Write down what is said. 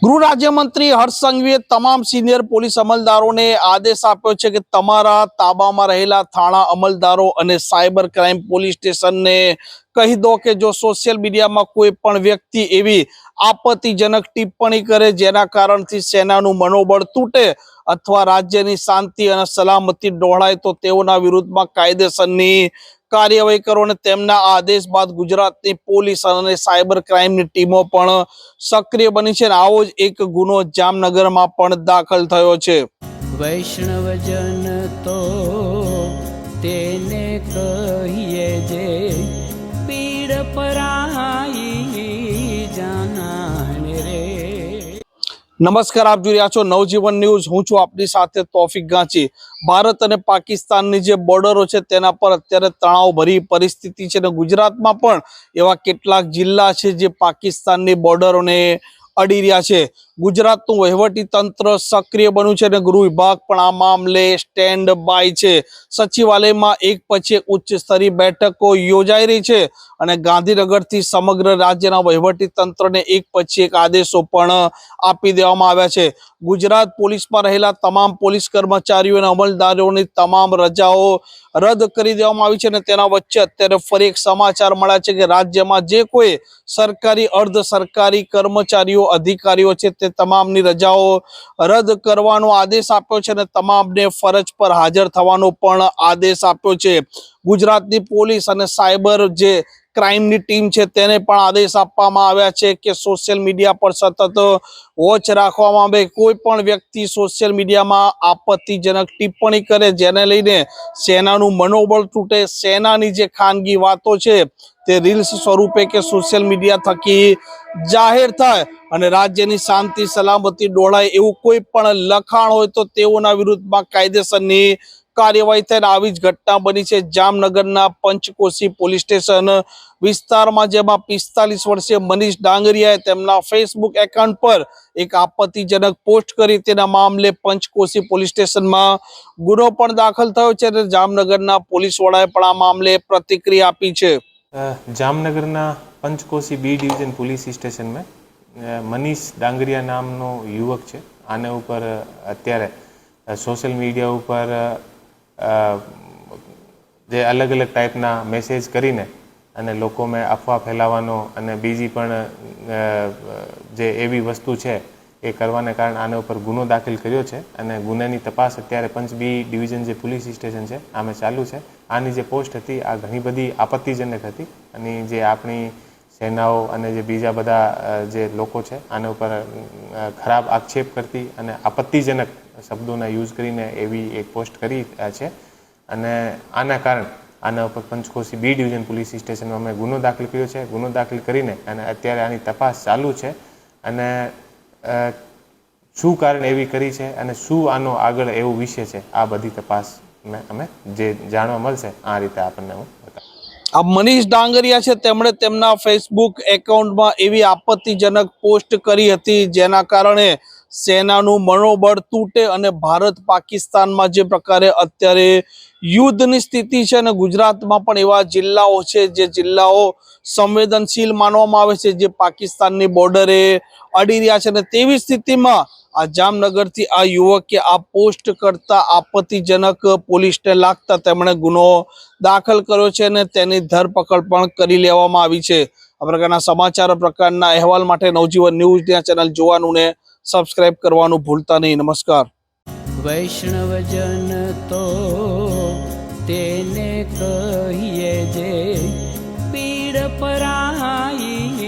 ગૃહ રાજ્યમંત્રી હર્ષ સંઘવીએ તમામ સિનિયર પોલીસ અમલદારોને આદેશ આપ્યો છે કે તમારા તાબામાં રહેલા થાણા અમલદારો અને સાયબર ક્રાઇમ પોલીસ સ્ટેશનને કહી દો કે જો સોશિયલ મીડિયામાં કોઈ પણ વ્યક્તિ એવી આપત્તિજનક ટિપ્પણી કરે જેના કારણથી સેનાનું મનોબળ તૂટે અથવા રાજ્યની શાંતિ અને સલામતી ડહોળાય, તો તેઓના વિરુદ્ધમાં કાયદેસરની કાર્યવાહી કરો અને તેમના આદેશ બાદ ગુજરાતની પોલીસ અને સાયબર ક્રાઇમની ટીમો પણ સક્રિય બની છે અને આવો જ એક ગુનો જામનગરમાં પણ દાખલ થયો છે. વૈષ્ણવજન તો તેને કહીએ જે નમસ્કાર, આપ જોઈ રહ્યા છો નવજીવન ન્યૂઝ. હું છું આપની સાથે તોફિક ગાંચી. ભારત અને પાકિસ્તાનની જે બોર્ડરો છે તેના પર અત્યારે તણાવ ભરી પરિસ્થિતિ છે અને ગુજરાતમાં પણ એવા કેટલાક જિલ્લા છે જે પાકિસ્તાનની બોર્ડરોને અડી રહ્યા છે. ગુજરાતનું વહીવટી તંત્ર સક્રિય બન્યું છે અને ગૃહ વિભાગ પણ આ મામલે સ્ટેન્ડ બાય છે. સચિવાલયમાં એક પછી એક ઉચ્ચ સ્તરીય બેઠકો યોજાઈ રહી છે અને ગાંધીનગરથી સમગ્ર રાજ્યના વહીવટી તંત્રને એક પછી એક આદેશો પણ આપી દેવામાં આવ્યા છે. ગુજરાત પોલીસમાં રહેલા તમામ પોલીસ કર્મચારીઓ અને અમલદારોની તમામ રજાઓ રદ કરી દેવામાં આવી છે અને તેના વચ્ચે અત્યારે ફરી એક સમાચાર મળ્યા છે કે રાજ્યમાં જે કોઈ સરકારી, અર્ધ સરકારી કર્મચારીઓ અધિકારીઓ છે તે તમામની રજાઓ રદ કરવાનો આદેશ આપ્યો છે અને તમામને ફરજ પર હાજર થવાનો પણ આદેશ આપ્યો છે. ગુજરાતની પોલીસ અને સાયબર જે ક્રાઇમની ટીમ છે તેને પણ આદેશ આપવામાં આવ્યા છે કે સોશિયલ મીડિયા પર સતત વોચ રાખવામાં આવે. કોઈ પણ વ્યક્તિ સોશિયલ મીડિયામાં આપત્તિજનક ટિપ્પણી કરે, જેને લઈને સેનાનું મનોબળ તૂટે. સેનાની જે ખાનગી વાતો છે તે રીલ્સ સ્વરૂપે કે સોશિયલ મીડિયા થકી જાહેર થાય અને રાજ્યની શાંતિ, સલામતી ડોળાય એવું કોઈ પણ લખાણ હોય તો તેઓના વિરુદ્ધમાં કાયદેસરની કાર્યવાહી થઈને આવી જ ઘટના બની છે. જામનગરના પંચકોશી પોલીસ સ્ટેશન વિસ્તારમાં, જેમાં પિસ્તાલીસ વર્ષીય મનીષ ડાંગરિયાએ તેમના ફેસબુક એકાઉન્ટ પર એક આપત્તિજનક પોસ્ટ કરી. તેના મામલે પંચકોશી પોલીસ સ્ટેશનમાં ગુનો પણ દાખલ થયો છે અને જામનગરના પોલીસ વડાએ પણ આ મામલે પ્રતિક્રિયા આપી છે. જામનગરના પંચકોશી બી ડિવિઝન પોલીસ સ્ટેશનમાં મનીષ ડાંગરિયા નામનો યુવક છે. આના ઉપર અત્યારે સોશિયલ મીડિયા ઉપર જે અલગ અલગ ટાઈપના મેસેજ કરીને અને લોકોમાં અફવા ફેલાવાનો અને બીજી પણ જે એવી વસ્તુ છે એ કરવાને કારણે આના ઉપર ગુનો દાખલ કર્યો છે અને ગુનાની તપાસ અત્યારે પંચબી ડિવિઝન જે પોલીસ સ્ટેશન છે, આમે ચાલુ છે. આની જે પોસ્ટ હતી, આ ઘણી બધી આપત્તિજનક હતી. અને જે આપણી સેનાઓ અને જે બીજા બધા જે લોકો છે, આના ઉપર ખરાબ આક્ષેપ કરતી અને આપત્તિજનક શબ્દોના યુઝ કરીને એવી એક પોસ્ટ કરી છે. અને આના કારણે આના ઉપર પંચકોશી બી ડિવિઝન પોલીસ સ્ટેશનમાં અમે ગુનો દાખલ કર્યો છે. ગુનો દાખલ કરીને અને અત્યારે આની તપાસ ચાલુ છે અને શું કારણ એવી કરી છે અને શું આનો આગળ એવું વિષય છે. આ બધી તપાસ અમે જે જાણવા મળશે, આ રીતે આપણને હું બતાવીશ આ મનીષ ડાંગરિયા છે, તેમણે તેમના ફેસબુક એકાઉન્ટમાં એવી આપત્તિજનક પોસ્ટ કરી હતી, જેના કારણે સેનાનું મનોબળ તૂટે અને ભારત પાકિસ્તાનમાં જે પ્રકારે અત્યારે યુદ્ધની સ્થિતિ છે અને ગુજરાતમાં પણ એવા જિલ્લાઓ છે, જે જિલ્લાઓ સંવેદનશીલ માનવામાં આવે છે, જે પાકિસ્તાનની બોર્ડરે અડી રહ્યા છે અને તેવી સ્થિતિમાં આ જામનગરથી આ યુવકે આ પોસ્ટ કરતા આપત્તિજનક પોલીસને લાગતા તેમણે ગુનો દાખલ કર્યો છે અને તેની ધરપકડ પણ કરી લેવામાં આવી છે. આ પ્રકારના સમાચાર પ્રકારના અહેવાલ માટે નવજીવન ન્યૂઝ ત્યાં ચેનલ જોવાનું ને સબસ્ક્રાઇબ કરવાનું ભૂલતા નહીં. નમસ્કાર. વૈષ્ણવજન તો તેને કહીએ જે પીડ પરાઈ